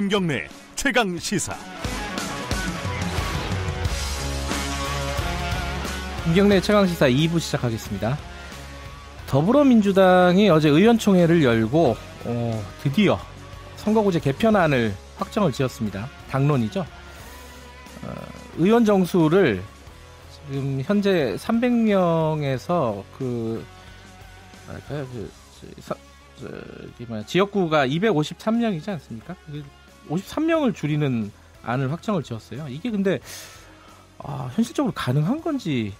김경래 최강 시사. 김경래 최강 시사 2부 시작하겠습니다. 더불어민주당이 어제 의원총회를 열고 어, 드디어 선거구제 개편안을 확정을 지었습니다. 당론이죠. 어, 의원 정수를 지금 현재 300명에서 그 뭐랄까요 그 서, 저기 뭐야 지역구가 253명이지 않습니까? 53명을 줄이는 안을 확정을 지었어요. 이게 근데 아, 현실적으로 가능한 건지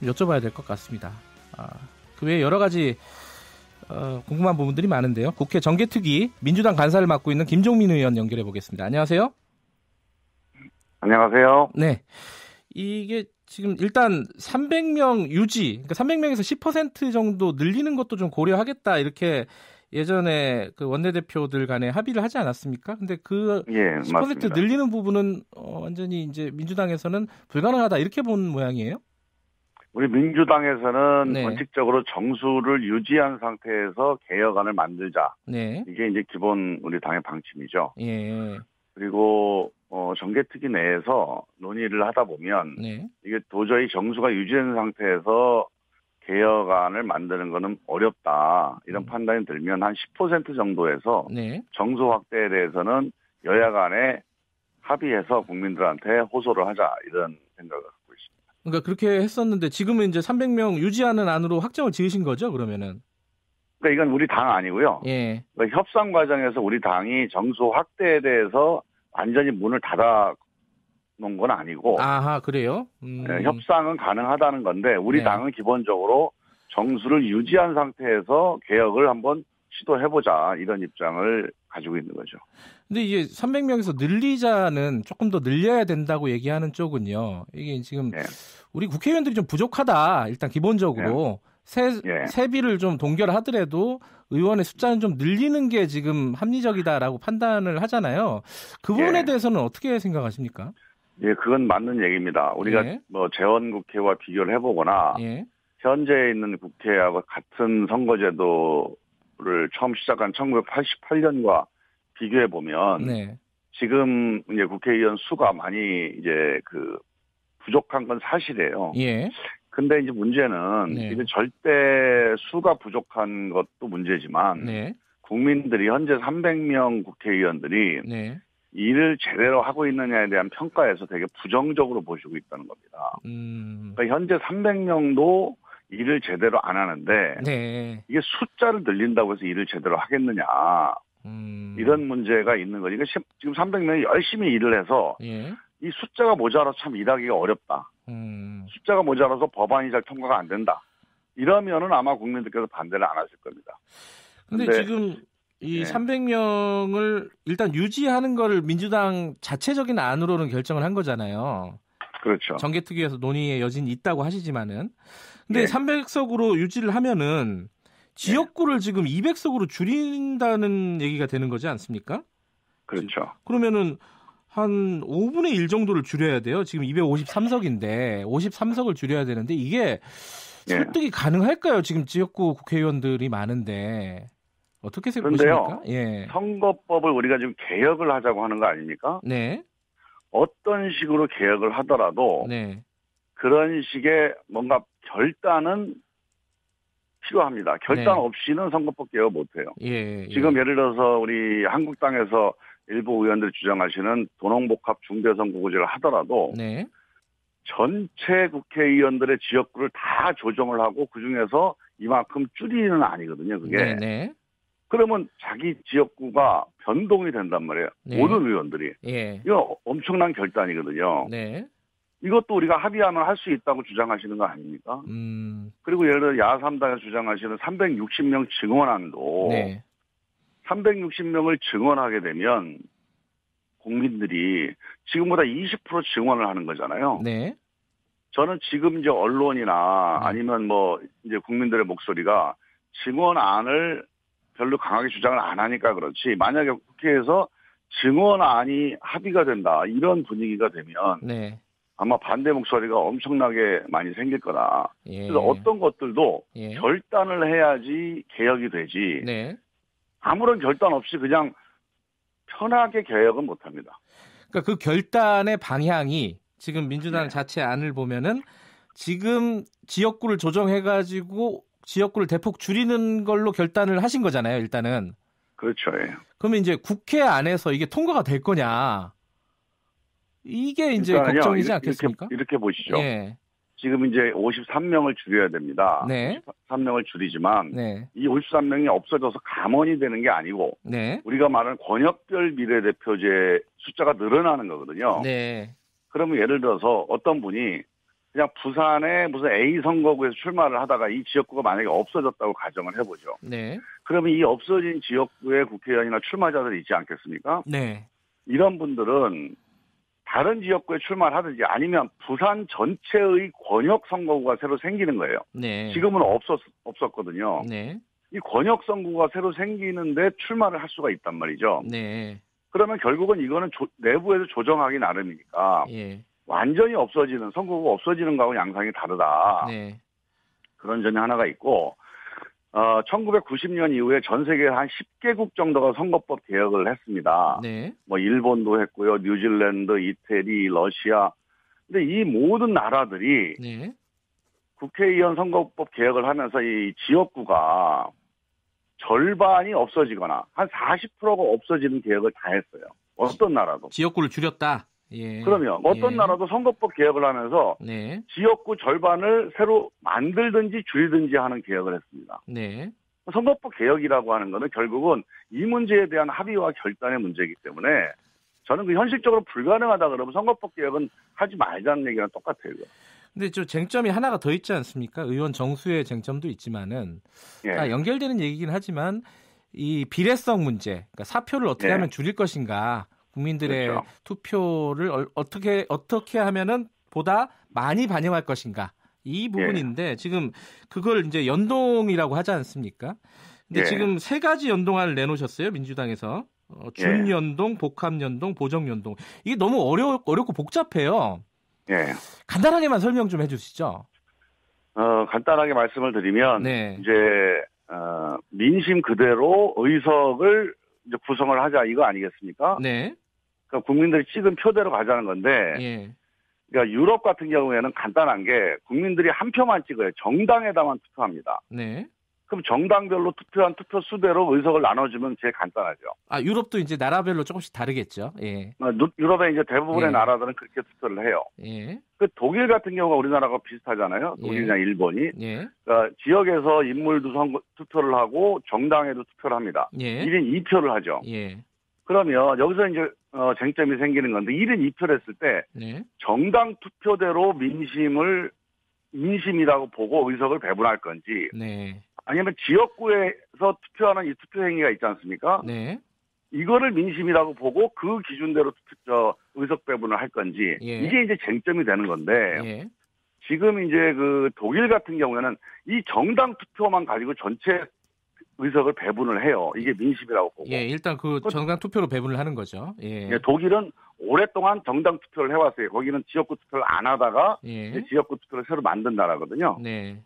좀 여쭤봐야 될 것 같습니다. 아, 그 외에 여러 가지 어, 궁금한 부분들이 많은데요. 국회 정개특위 민주당 간사를 맡고 있는 김종민 의원 연결해 보겠습니다. 안녕하세요. 안녕하세요. 네. 이게 지금 일단 300명 유지, 그러니까 300명에서 10% 정도 늘리는 것도 좀 고려하겠다 이렇게 예전에 그 원내대표들 간에 합의를 하지 않았습니까? 근데 그 예, 10% 맞습니다. 늘리는 부분은 어, 완전히 이제 민주당에서는 불가능하다 이렇게 본 모양이에요. 우리 민주당에서는 네. 원칙적으로 정수를 유지한 상태에서 개혁안을 만들자. 네. 이게 이제 기본 우리 당의 방침이죠. 예. 그리고 어, 정개특위 내에서 논의를 하다 보면 네. 이게 도저히 정수가 유지된 상태에서 개혁안을 만드는 거는 어렵다. 이런 음. 판단이 들면 한 10% 정도에서 네. 정수 확대에 대해서는 여야 간에 합의해서 국민들한테 호소를 하자. 이런 생각을 갖고 있습니다. 그러니까 그렇게 했었는데 지금은 이제 300명 유지하는 안으로 확정을 지으신 거죠, 그러면은? 그러니까 이건 우리 당 아니고요. 예. 그러니까 협상 과정에서 우리 당이 정수 확대에 대해서 완전히 문을 닫아 놓은 건 아니고 아하, 그래요? 음. 예, 협상은 가능하다는 건데 우리 네. 당은 기본적으로 정수를 유지한 상태에서 개혁을 한번 시도해보자 이런 입장을 가지고 있는 거죠. 근데 이게 300명에서 늘리자는 조금 더 늘려야 된다고 얘기하는 쪽은요. 이게 지금 네. 우리 국회의원들이 좀 부족하다. 일단 기본적으로 세, 예. 세비를 좀 동결하더라도 의원의 숫자는 좀 늘리는 게 지금 합리적이다라고 판단을 하잖아요. 그 부분에 예. 대해서는 어떻게 생각하십니까? 예, 그건 맞는 얘기입니다. 우리가 예. 뭐 재원 국회와 비교를 해보거나 예. 현재 있는 국회하고 같은 선거제도를 처음 시작한 1988년과 비교해 보면 네. 지금 이제 국회의원 수가 많이 이제 그 부족한 건 사실이에요. 예. 근데 이제 문제는 네. 이게 절대 수가 부족한 것도 문제지만 네. 국민들이 현재 300명 국회의원들이 네. 일을 제대로 하고 있느냐에 대한 평가에서 되게 부정적으로 보시고 있다는 겁니다. 음. 그러니까 현재 300명도 일을 제대로 안 하는데 네. 이게 숫자를 늘린다고 해서 일을 제대로 하겠느냐 음. 이런 문제가 있는 거죠. 시- 지금 300명이 열심히 일을 해서 예. 이 숫자가 모자라서 참 일하기가 어렵다. 음. 숫자가 모자라서 법안이 잘 통과가 안 된다. 이러면은 아마 국민들께서 반대를 안 하실 겁니다. 근데 근데- 지금 이 네. 300명을 일단 유지하는 거를 민주당 자체적인 안으로는 결정을 한 거잖아요. 그렇죠. 정개특위에서 논의의 여진이 있다고 하시지만은. 근데 네. 300석으로 유지를 하면은 지역구를 지금 200석으로 줄인다는 얘기가 되는 거지 않습니까? 그렇죠. 그러면은 한 5분의 1 정도를 줄여야 돼요. 지금 253석인데 53석을 줄여야 되는데 이게 예. 설득이 가능할까요? 지금 지역구 국회의원들이 많은데 어떻게. 생각하십니까? 예. 선거법을 우리가 지금 개혁을 하자고 하는 거 아닙니까? 네. 어떤 식으로 개혁을 하더라도 네. 그런 식의 뭔가 결단은 필요합니다. 결단 네. 없이는 선거법 개혁 못해요. 예. 예. 지금 예를 들어서 우리 한국당에서 일부 의원들이 주장하시는 도농복합 중대선거구제를 하더라도 네. 전체 국회의원들의 지역구를 다 조정을 하고 그 중에서 이만큼 줄이는 아니거든요. 그게 네, 네. 그러면 자기 지역구가 변동이 된단 말이에요. 네. 모든 의원들이 예. 이거 엄청난 결단이거든요. 네. 이것도 우리가 합의하면 할 수 있다고 주장하시는 거 아닙니까? 음. 그리고 예를 들어 야삼당에서 주장하시는 360명 증원안도 네. 360명을 증원하게 되면 국민들이 지금보다 20% 증원을 하는 거잖아요. 네. 저는 지금 이제 언론이나 네. 아니면 뭐 이제 국민들의 목소리가 증원안을 별로 강하게 주장을 안 하니까 그렇지 만약에 국회에서 증원안이 합의가 된다 이런 분위기가 되면 네. 아마 반대 목소리가 엄청나게 많이 생길 거다. 예. 그래서 어떤 것들도 예. 결단을 해야지 개혁이 되지 네. 아무런 결단 없이 그냥 편하게 개혁은 못합니다. 그러니까 그 결단의 방향이 지금 민주당 네. 자체 안을 보면은 지금 지역구를 조정해가지고 지역구를 대폭 줄이는 걸로 결단을 하신 거잖아요. 일단은 그렇죠. 예. 그러면 이제 국회 안에서 이게 통과가 될 거냐? 이게 이제 그러니까요, 걱정이지 이렇게- 않겠습니까? 이렇게, 이렇게 보시죠. 예, 지금 이제 53명을 줄여야 됩니다. 네. 53명을 줄이지만 네, 이 53명이 없어져서 감원이 되는 게 아니고 네, 우리가 말하는 권역별 비례대표제 숫자가 늘어나는 거거든요. 네, 그러면 예를 들어서 어떤 분이 그냥 부산에 무슨 A 선거구에서 출마를 하다가 이 지역구가 만약에 없어졌다고 가정을 해보죠. 네, 그러면 이 없어진 지역구의 국회의원이나 출마자들이 있지 않겠습니까? 네, 이런 분들은 다른 지역구에 출마를 하든지 아니면 부산 전체의 권역 선거구가 새로 생기는 거예요. 네, 지금은 없었, 없었거든요. 네, 이 권역 선거구가 새로 생기는데 출마를 할 수가 있단 말이죠. 네, 그러면 결국은 이거는 조- 내부에서 조정하기 나름이니까 예, 완전히 없어지는 선거구가 없어지는 거하고 양상이 다르다. 네, 그런 점이 하나가 있고 어, 1990년 이후에 전 세계 한 10개국 정도가 선거법 개혁을 했습니다. 네, 뭐 일본도 했고요, 뉴질랜드, 이태리, 러시아. 근데 이 모든 나라들이 네, 국회의원 선거법 개혁을 하면서 이 지역구가 절반이 없어지거나 한 40%가 없어지는 개혁을 다 했어요. 어떤 나라도. 지역구를 줄였다. 예. 그러면 어떤 예. 나라도 선거법 개혁을 하면서 네, 지역구 절반을 새로 만들든지 줄이든지 하는 개혁을 했습니다. 네, 선거법 개혁이라고 하는 것은 결국은 이 문제에 대한 합의와 결단의 문제이기 때문에 저는 그 현실적으로 불가능하다 그러면 선거법 개혁은 하지 말자는 얘기랑 똑같아요. 이거. 근데 저 쟁점이 하나가 더 있지 않습니까? 의원 정수의 쟁점도 있지만은 예. 다 연결되는 얘기긴 하지만 이 비례성 문제, 그러니까 사표를 어떻게 네. 하면 줄일 것인가, 국민들의 그렇죠. 투표를 얼- 어떻게 어떻게 하면은 보다 많이 반영할 것인가 이 부분인데 지금 그걸 이제 연동이라고 하지 않습니까? 근데 예. 지금 세 가지 연동안을 내놓으셨어요 민주당에서 어, 준연동, 복합연동, 보정연동 이게 너무 어려 어렵고 복잡해요. 예. 간단하게만 설명 좀 해주시죠. 어, 간단하게 말씀을 드리면 네, 이제 어, 민심 그대로 의석을 이제 구성을 하자 이거 아니겠습니까? 네, 그러니까 국민들이 찍은 표대로 가자는 건데 예, 그러니까 유럽 같은 경우에는 간단한 게 국민들이 한 표만 찍어요. 정당에다만 투표합니다. 네. 그럼 정당별로 투표한 투표 수대로 의석을 나눠주면 제일 간단하죠. 아 유럽도 이제 나라별로 조금씩 다르겠죠. 예, 어, 누- 유럽의 이제 대부분의 예. 나라들은 그렇게 투표를 해요. 예, 그 독일 같은 경우가 우리나라가 비슷하잖아요. 독일이나 일본이. 예, 그러니까 지역에서 인물도 선거, 투표를 하고 정당에도 투표를 합니다. 예, 1인 2표를 하죠. 예, 그러면 여기서 이제 어, 쟁점이 생기는 건데 1인 2표를 했을 때 네, 정당 투표대로 민심을 민심이라고 보고 의석을 배분할 건지 네, 아니면 지역구에서 투표하는 이 투표 행위가 있지 않습니까? 네, 이거를 민심이라고 보고 그 기준대로 투- 저 의석 배분을 할 건지 예. 이게 이제 쟁점이 되는 건데 예, 지금 이제 그 독일 같은 경우에는 이 정당 투표만 가지고 전체 의석을 배분을 해요. 이게 민심이라고 보고. 예, 일단 그 정당 투표로 배분을 하는 거죠. 예, 예, 독일은 오랫동안 정당 투표를 해왔어요. 거기는 지역구 투표를 안 하다가 예, 지역구 투표를 새로 만든 나라거든요. 네,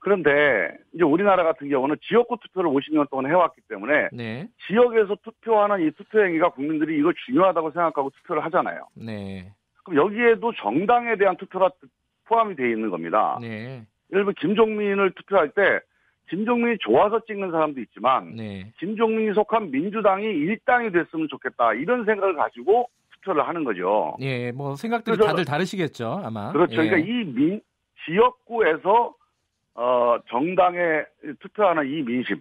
그런데 이제 우리나라 같은 경우는 지역구 투표를 50년 동안 해왔기 때문에 네, 지역에서 투표하는 이 투표 행위가 국민들이 이거 중요하다고 생각하고 투표를 하잖아요. 네, 그럼 여기에도 정당에 대한 투표가 포함이 되어 있는 겁니다. 네, 예를 들면 김종민을 투표할 때 김종민이 좋아서 찍는 사람도 있지만 네, 김종민이 속한 민주당이 일당이 됐으면 좋겠다 이런 생각을 가지고 투표를 하는 거죠. 예, 뭐 생각들이 그래서- 다들 다르시겠죠, 아마. 그렇죠. 예. 그러니까 이 민, 지역구에서 어, 정당에 투표하는 이 민심,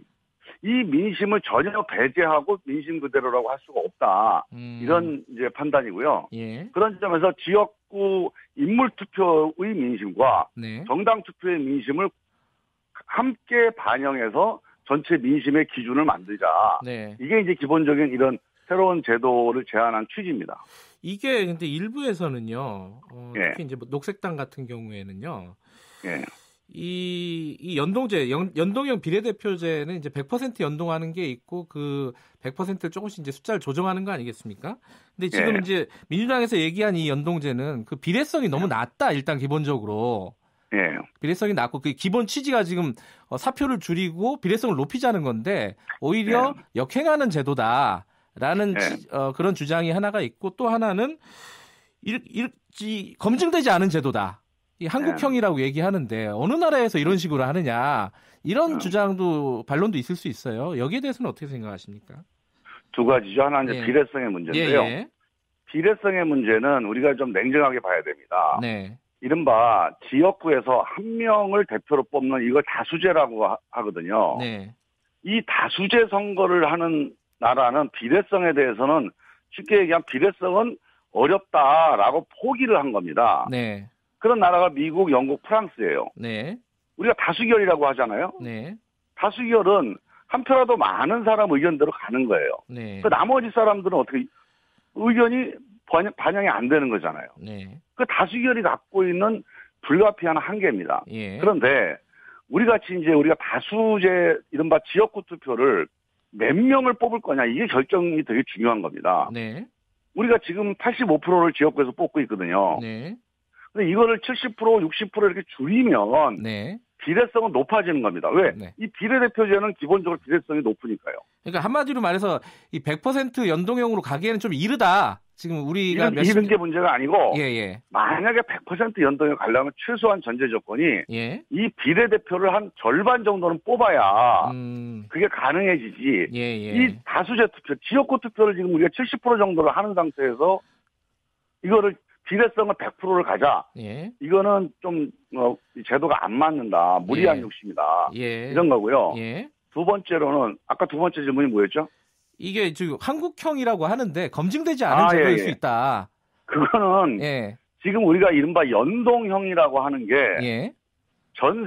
이 민심을 전혀 배제하고 민심 그대로라고 할 수가 없다. 음, 이런 이제 판단이고요. 예, 그런 점에서 지역구 인물 투표의 민심과 네, 정당 투표의 민심을 함께 반영해서 전체 민심의 기준을 만들자. 네. 이게 이제 기본적인 이런 새로운 제도를 제안한 취지입니다. 이게 근데 일부에서는요, 어, 예. 특히 이제 뭐 녹색당 같은 경우에는요, 예. 이, 이 연동제, 연, 연동형 비례대표제는 이제 100% 연동하는 게 있고 그 100%를 조금씩 이제 숫자를 조정하는 거 아니겠습니까? 근데 지금 예. 이제 민주당에서 얘기한 이 연동제는 그 비례성이 너무 낮다, 일단 기본적으로. 예. 비례성이 낮고 그 기본 취지가 지금 어, 사표를 줄이고 비례성을 높이자는 건데 오히려 역행하는 제도다. 라는 네. 지- 어, 그런 주장이 하나가 있고 또 하나는 일, 일, 이, 검증되지 않은 제도다. 이 한국형이라고 얘기하는데 어느 나라에서 이런 식으로 하느냐 이런 음. 주장도 반론도 있을 수 있어요. 여기에 대해서는 어떻게 생각하십니까? 두 가지죠. 하나는 예. 비례성의 문제인데요. 예. 비례성의 문제는 우리가 좀 냉정하게 봐야 됩니다. 네. 이른바 지역구에서 한 명을 대표로 뽑는 이걸 다수제라고 하- 하거든요. 네. 이 다수제 선거를 하는 나라는 비례성에 대해서는 쉽게 얘기하면 비례성은 어렵다라고 포기를 한 겁니다. 네. 그런 나라가 미국, 영국, 프랑스예요. 네. 우리가 다수결이라고 하잖아요. 네. 다수결은 한 표라도 많은 사람 의견대로 가는 거예요. 네. 그 나머지 사람들은 어떻게 의견이 반영, 반영 이 안 되는 거잖아요. 네. 그 다수결이 갖고 있는 불가피한 한계입니다. 예. 그런데 우리 같이 이제 우리가 다수제 이른바 지역구 투표를 몇 명을 뽑을 거냐 이게 결정이 되게 중요한 겁니다. 네. 우리가 지금 85%를 지역구에서 뽑고 있거든요. 네. 근데 이거를 70% 60% 이렇게 줄이면 네. 비례성은 높아지는 겁니다. 왜? 네. 이 비례대표제는 기본적으로 비례성이 높으니까요. 그러니까 한마디로 말해서 이 100% 연동형으로 가기에는 좀 이르다. 지금 우리가 이런, 몇십 이런 게 문제가 아니고 예, 예. 만약에 100% 연동에 가려면 최소한 전제 조건이 예. 이 비례대표를 한 절반 정도는 뽑아야 음. 그게 가능해지지. 예, 예. 이 다수제 투표, 지역구 투표를 지금 우리가 70% 정도를 하는 상태에서 이거를 비례성을 100%를 가자. 예. 이거는 좀 어, 이 제도가 안 맞는다. 무리한 예. 욕심이다. 예. 이런 거고요. 예. 두 번째로는 아까 두 번째 질문이 뭐였죠? 이게 지금 한국형이라고 하는데 검증되지 않은 아, 제도일 예, 수 예. 있다. 그거는 예. 지금 우리가 이른바 연동형이라고 하는 게전 예.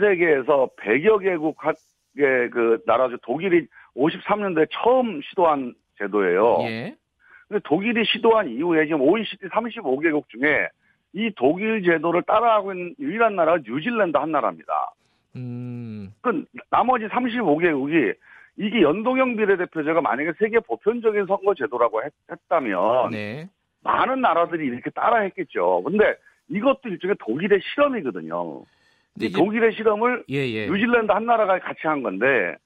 세계에서 100여 개국의 그 나라 중 독일이 53년도에 처음 시도한 제도예요. 예. 근데 독일이 시도한 이후에 지금 OECD 35개국 중에 이 독일 제도를 따라하고 있는 유일한 나라가 뉴질랜드 한 나라입니다. 음. 그 나머지 35개국이 이게 연동형 비례대표제가 만약에 세계 보편적인 선거 제도라고 했, 다면 네. 많은 나라들이 이렇게 따라했겠죠. 근데 이것도 일종의 독일의 실험이거든요. 이 독일의 실험을 예, 예. 뉴질랜드 한 나라가 같이 한 건데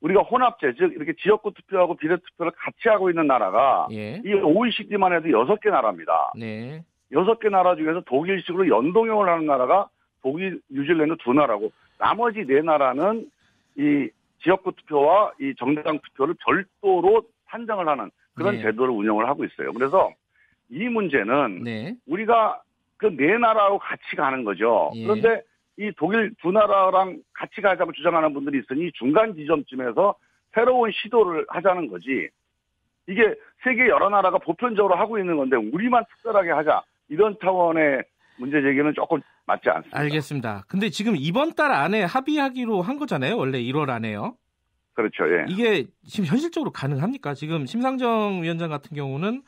우리가 혼합제 즉 이렇게 지역구 투표하고 비례 투표를 같이 하고 있는 나라가 예. 이 OECD만 해도 여섯 개 나라입니다. 네. 여섯 개 나라 중에서 독일식으로 연동형을 하는 나라가 독일, 뉴질랜드 두 나라고 나머지 네 나라는 이 지역구 투표와 이 정당 투표를 별도로 판정을 하는 그런 네. 제도를 운영을 하고 있어요. 그래서 이 문제는 네. 우리가 그 네 나라하고 같이 가는 거죠. 예. 그런데 이 독일 두 나라랑 같이 가자고 주장하는 분들이 있으니 중간 지점쯤에서 새로운 시도를 하자는 거지. 이게 세계 여러 나라가 보편적으로 하고 있는 건데 우리만 특별하게 하자 이런 차원의 문제 제기는 조금 맞지 않습니다. 알겠습니다. 근데 지금 이번 달 안에 합의하기로 한 거잖아요. 원래 1월 안에요. 그렇죠. 예. 이게 지금 현실적으로 가능합니까? 지금 심상정 위원장 같은 경우는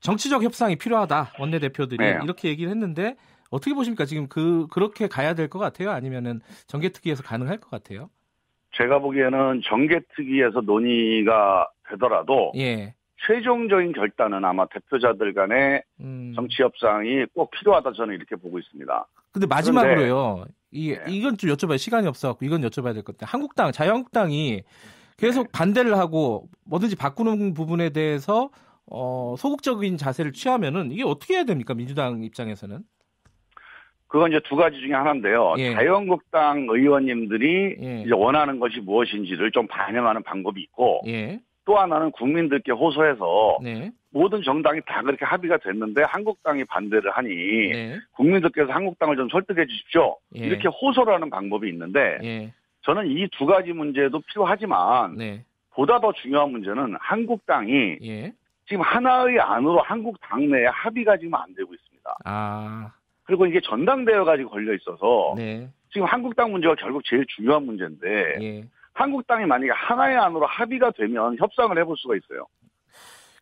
정치적 협상이 필요하다. 원내대표들이 네. 이렇게 얘기를 했는데 어떻게 보십니까? 지금 그 그렇게 가야 될 것 같아요? 아니면은 정개특위에서 가능할 것 같아요? 제가 보기에는 정개특위에서 논의가 되더라도 예. 최종적인 결단은 아마 대표자들 간의 음. 정치 협상이 꼭 필요하다 저는 이렇게 보고 있습니다. 근데 마지막으로요. 이 네. 이건 좀 여쭤봐야 시간이 없어갖고 이건 여쭤봐야 될 것 같아요. 한국당 자유한국당이 계속 네. 반대를 하고 뭐든지 바꾸는 부분에 대해서 어, 소극적인 자세를 취하면은 이게 어떻게 해야 됩니까? 민주당 입장에서는. 그건 이제 두 가지 중에 하나인데요. 예. 자유한국당 의원님들이 예. 이제 원하는 것이 무엇인지를 좀 반영하는 방법이 있고 예. 또 하나는 국민들께 호소해서 네. 모든 정당이 다 그렇게 합의가 됐는데 한국당이 반대를 하니 네. 국민들께서 한국당을 좀 설득해 주십시오. 예. 이렇게 호소를 하는 방법이 있는데 예. 저는 이 두 가지 문제도 필요하지만 네. 보다 더 중요한 문제는 한국당이 예. 지금 하나의 안으로 한국 당내에 합의가 지금 안 되고 있습니다. 아. 그리고 이게 전당대회 가지고 걸려 있어서 네. 지금 한국당 문제가 결국 제일 중요한 문제인데 예. 한국당이 만약에 하나의 안으로 합의가 되면 협상을 해볼 수가 있어요.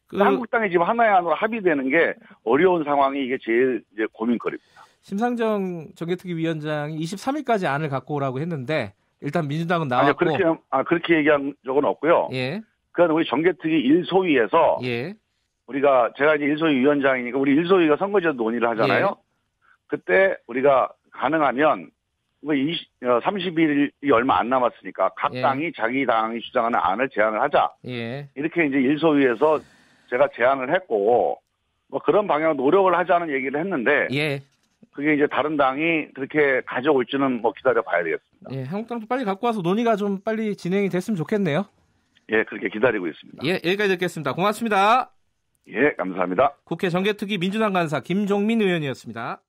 그 한국당이 지금 하나의 안으로 합의되는 게 어려운 상황이 이게 제일 이제 고민거리입니다. 심상정 정개특위 위원장이 23일까지 안을 갖고 오라고 했는데 일단 민주당은 아니요 나왔고 그렇게 아 그렇게 얘기한 적은 없고요. 예. 그건 우리 정개특위 일소위에서 예. 우리가 제가 이제 일소위 위원장이니까 우리 일소위가 선거제도 논의를 하잖아요. 예. 그때 우리가 가능하면 뭐 20, 30일이 얼마 안 남았으니까 각 예. 당이 자기 당이 주장하는 안을 제안을 하자. 예. 이렇게 이제 일소위에서 제가 제안을 했고 뭐 그런 방향 노력을 하자는 얘기를 했는데 예. 그게 이제 다른 당이 그렇게 가져올지는 뭐 기다려 봐야 되겠습니다. 예. 한국당도 빨리 갖고 와서 논의가 좀 빨리 진행이 됐으면 좋겠네요. 예, 그렇게 기다리고 있습니다. 예. 여기까지 듣겠습니다. 고맙습니다. 예, 감사합니다. 국회 정개특위 민주당 간사 김종민 의원이었습니다.